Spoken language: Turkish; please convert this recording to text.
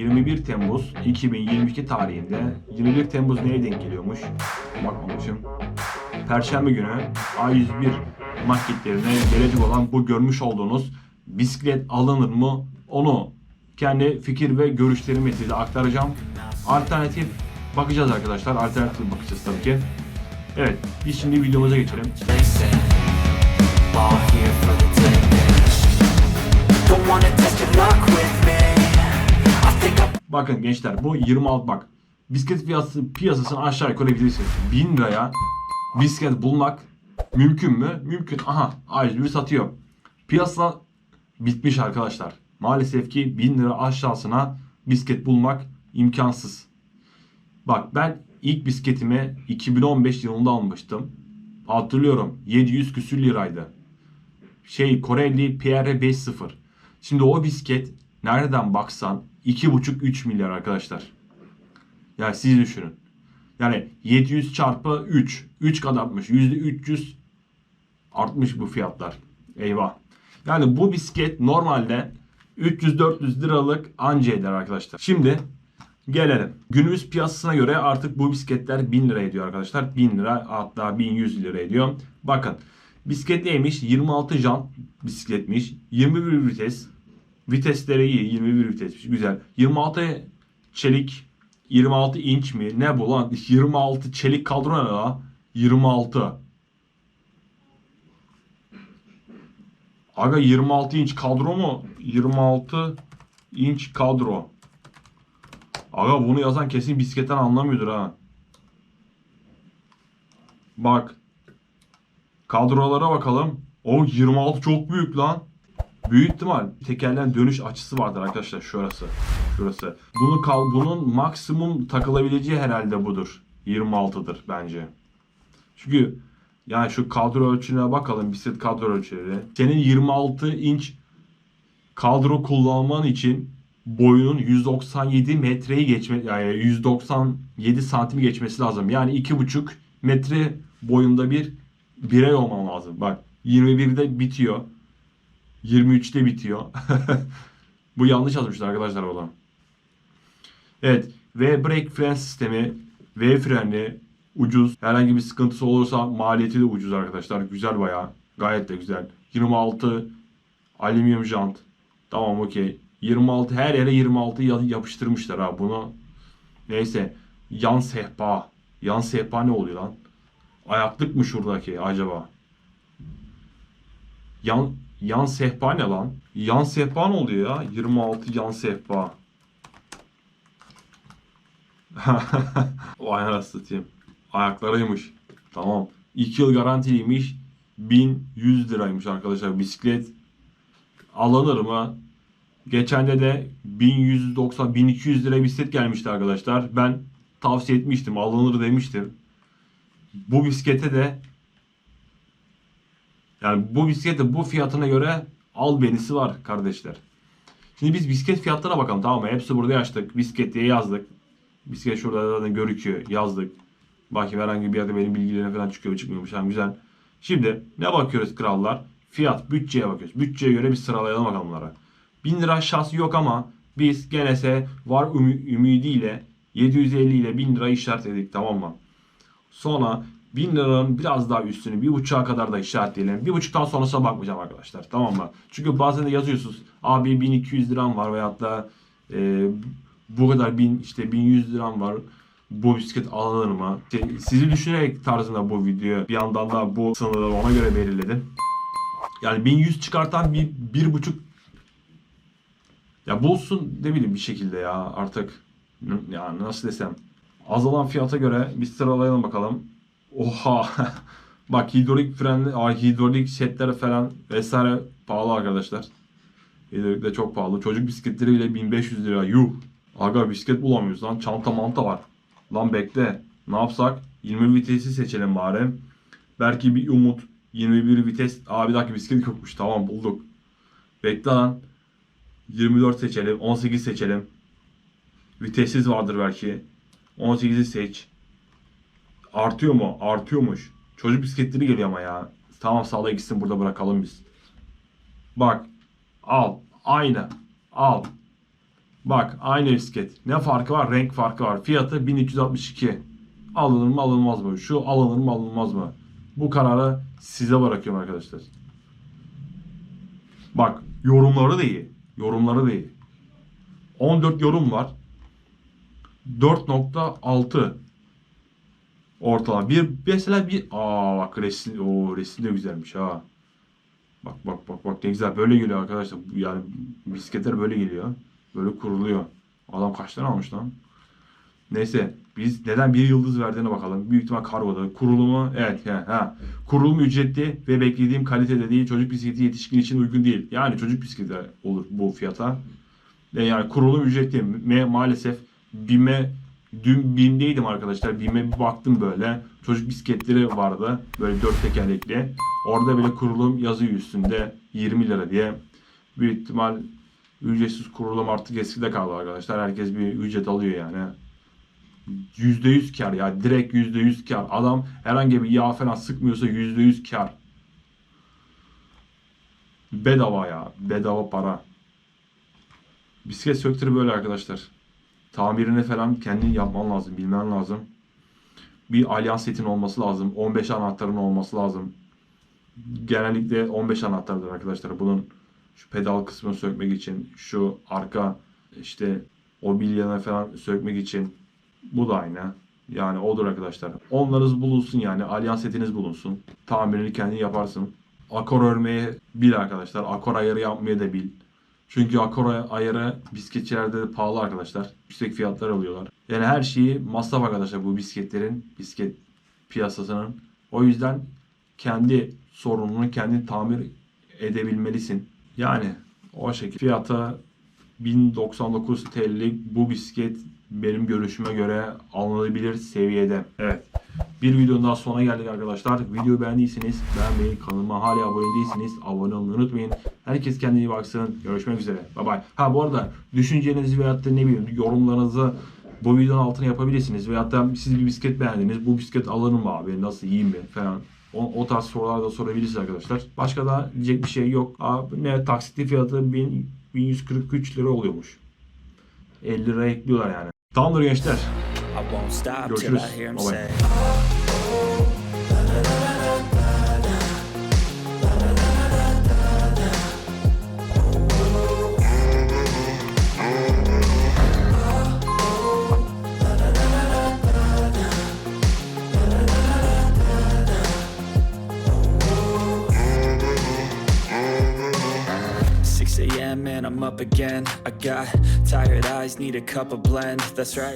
21 Temmuz 2022 tarihinde 21 Temmuz neye denk geliyormuş? Bakmamışım. Perşembe günü A101 marketlerine gelecek olan bu görmüş olduğunuz bisiklet alınır mı? Onu kendi fikir ve görüşlerimi size aktaracağım. Alternatif bakacağız arkadaşlar. Alternatif bakacağız tabii ki. Evet, biz şimdi videomuza geçelim. Don't wanna test your luck with Bakın gençler bu 26 bak. Bisiklet piyasası, piyasasını aşağı yukarı bilirsiniz. 1000 liraya bisiklet bulmak mümkün mü? Mümkün. Aha A101 satıyor. Piyasa bitmiş arkadaşlar. Maalesef ki 1000 lira aşağısına bisiklet bulmak imkansız. Bak ben ilk bisikletimi 2015 yılında almıştım. Hatırlıyorum 700 küsür liraydı. Şey Koreli PR50. Şimdi o bisiklet nereden baksan 2,5-3 milyar arkadaşlar. Yani siz düşünün. Yani 700 çarpı 3. 3 kat artmış. %300 artmış bu fiyatlar. Eyvah. Yani bu bisiklet normalde 300-400 liralık anca eder arkadaşlar. Şimdi gelelim. Günümüz piyasasına göre artık bu bisikletler 1000 lira ediyor arkadaşlar. 1000 lira hatta 1100 lira ediyor. Bakın bisiklet neymiş? 26 jant bisikletmiş. 21 vites. Vitesleri iyi. 21 vitesmiş. Güzel. 26 çelik 26 inç mi? Ne bu lan? 26 çelik kadro ne la? 26. Aga 26 inç kadro mu? 26 inç kadro. Aga bunu yazan kesin bisikletten anlamıyordur ha. Bak. Kadrolara bakalım. O 26 çok büyük lan. Büyük ihtimal tekerlerin dönüş açısı vardır arkadaşlar şurası. Şurası. Bunu kal bunun maksimum takılabileceği herhalde budur. 26'dır bence. Çünkü yani şu kadro ölçülerine bakalım bisiklet kadro ölçüleri. Senin 26 inç kadro kullanman için boyunun 197 metreyi geçme yani 197 santimi geçmesi lazım. Yani 2,5 metre boyunda bir birey olman lazım. Bak 21'de bitiyor. 23'te bitiyor. Bu yanlış yazmışlar arkadaşlar ona. Evet. V brake fren sistemi, V freni ucuz. Herhangi bir sıkıntısı olursa maliyeti de ucuz arkadaşlar. Güzel bayağı. Gayet de güzel. 26 alüminyum jant. Tamam okey. 26 her yere 26 ya- yapıştırmışlar ha bunu. Neyse. Yan sehpa. Yan sehpa ne oluyor lan? Ayaklık mı şuradaki acaba? Yan yan sehpa ne lan? Yan sehpa ne oluyor ya? 26 yan sehpa. Vay anasını. Ayaklarıymış. Tamam. 2 yıl garantiliymiş. 1100 liraymış arkadaşlar bisiklet. Alınır mı? Geçen de de 1190 1200 lira bisiklet gelmişti arkadaşlar. Ben tavsiye etmiştim. Alınır demiştim. Bu bisiklete de yani bu bisiklete bu fiyatına göre al benisi var kardeşler. Şimdi biz bisiklet fiyatlarına bakalım tamam mı? Hepsi burada yazdık. Bisiklet diye yazdık. Bisiklet şurada zaten görüküyor. Yazdık. Bakayım herhangi bir yerde benim bilgilerim falan çıkıyor mu çıkmıyormuş. Tamam güzel. Şimdi ne bakıyoruz krallar? Fiyat, bütçeye bakıyoruz. Bütçeye göre bir sıralayalım bakalım bunlara. 1000 lira aşağısı yok ama biz genese var ümidiyle 750 ile 1000 lira işaretledik tamam mı? Sonra 1000 liranın biraz daha üstünü bir buçuğa kadar da işaretleyelim. Bir buçuktan sonrasına bakmayacağım arkadaşlar. Tamam mı? Çünkü bazen de yazıyorsunuz. Abi 1200 liram var veyahut da e, bu kadar 1000 işte 1100 liram var. Bu bisiklet alınır mı? İşte sizi düşünerek tarzında bu videoyu bir yandan da bu sınırları ona göre belirledim. Yani 1100 çıkartan bir, bir buçuk ya bulsun ne bileyim bir şekilde ya artık ya nasıl desem azalan fiyata göre bir sıralayalım bakalım. Oha bak hidrolik frenli hidrolik setler falan vesaire pahalı arkadaşlar. Hidrolik de çok pahalı. Çocuk bisikletleri bile 1500 lira. Yuh. Aga bisiklet bulamıyoruz lan. Çanta manta var. Lan bekle. Ne yapsak? 20 vitesi seçelim bari. Belki bir umut. 21 vites. Aa bir dakika bisiklet yokmuş. Tamam bulduk. Bekle lan. 24 seçelim. 18 seçelim. Vitessiz vardır belki. 18'i seç. Artıyor mu? Artıyormuş. Çocuk bisikletleri geliyor ama ya. Tamam sağla gitsin burada bırakalım biz. Bak. Al. Aynı. Al. Bak aynı bisiklet. Ne farkı var? Renk farkı var. Fiyatı 1362. Alınır mı alınmaz mı? Şu alınır mı alınmaz mı? Bu kararı size bırakıyorum arkadaşlar. Bak yorumları da iyi. Yorumları da iyi. 14 yorum var. 4.6 ortalama. Bir mesela bir aa bak resim o resim de güzelmiş ha. Bak bak bak bak ne güzel böyle geliyor arkadaşlar. Yani bisikletler böyle geliyor. Böyle kuruluyor. Adam kaç tane almış lan? Neyse biz neden bir yıldız verdiğine bakalım. Büyük ihtimal kargoda. Kurulumu evet ha, ha. Kurulum ücretli ve beklediğim kalitede değil. Çocuk bisikleti yetişkin için uygun değil. Yani çocuk bisikleti olur bu fiyata. E yani kurulum ücretli Me- maalesef BİM'e dün BİM'deydim arkadaşlar. BİM'e bir baktım böyle. Çocuk bisikletleri vardı. Böyle dört tekerlekli. Orada bile kurulum yazıyor üstünde 20 lira diye. Büyük ihtimal ücretsiz kurulum artık eskide kaldı arkadaşlar. Herkes bir ücret alıyor yani. %100 kar ya. Direkt %100 kar. Adam herhangi bir yağ falan sıkmıyorsa %100 kar. Bedava ya. Bedava para. Bisiklet söktürü böyle arkadaşlar. Tamirini falan kendin yapman lazım. Bilmen lazım. Bir alyans setin olması lazım. 15 anahtarın olması lazım. Genellikle 15 anahtardır arkadaşlar. Bunun şu pedal kısmını sökmek için, şu arka işte o bilyanı falan sökmek için bu da aynı. Yani odur arkadaşlar. Onlarınız bulunsun yani. Alyans setiniz bulunsun. Tamirini kendin yaparsın. Akor örmeyi bil arkadaşlar. Akor ayarı yapmayı da bil. Çünkü akor ayarı bisikletçilerde de pahalı arkadaşlar. Yüksek fiyatlar alıyorlar. Yani her şeyi masraf arkadaşlar bu bisikletlerin, bisiklet piyasasının. O yüzden kendi sorununu kendin tamir edebilmelisin. Yani o şekilde fiyata 1099 TL'lik bu bisiklet benim görüşüme göre alınabilir seviyede. Evet. Bir videonun daha sonuna geldik arkadaşlar. Videoyu beğendiyseniz beğenmeyi, kanalıma hala abone değilseniz abone olmayı unutmayın. Herkes kendine iyi baksın. Görüşmek üzere. Bye bye. Ha bu arada düşüncelerinizi veyahut da ne bileyim yorumlarınızı bu videonun altına yapabilirsiniz. Veyahut da siz bir bisiklet beğendiniz. Bu bisiklet alınır mı abi? Nasıl yiyeyim mi? Falan. O, o tarz sorular da sorabilirsiniz arkadaşlar. Başka da diyecek bir şey yok. Abi, ne taksitli fiyatı 1000, 1143 lira oluyormuş. 50 lira ekliyorlar yani. Tamamdır gençler. I won't stop till I hear him say Six a.m. and I'm up again. I got tired eyes, need a cup of blend. That's right.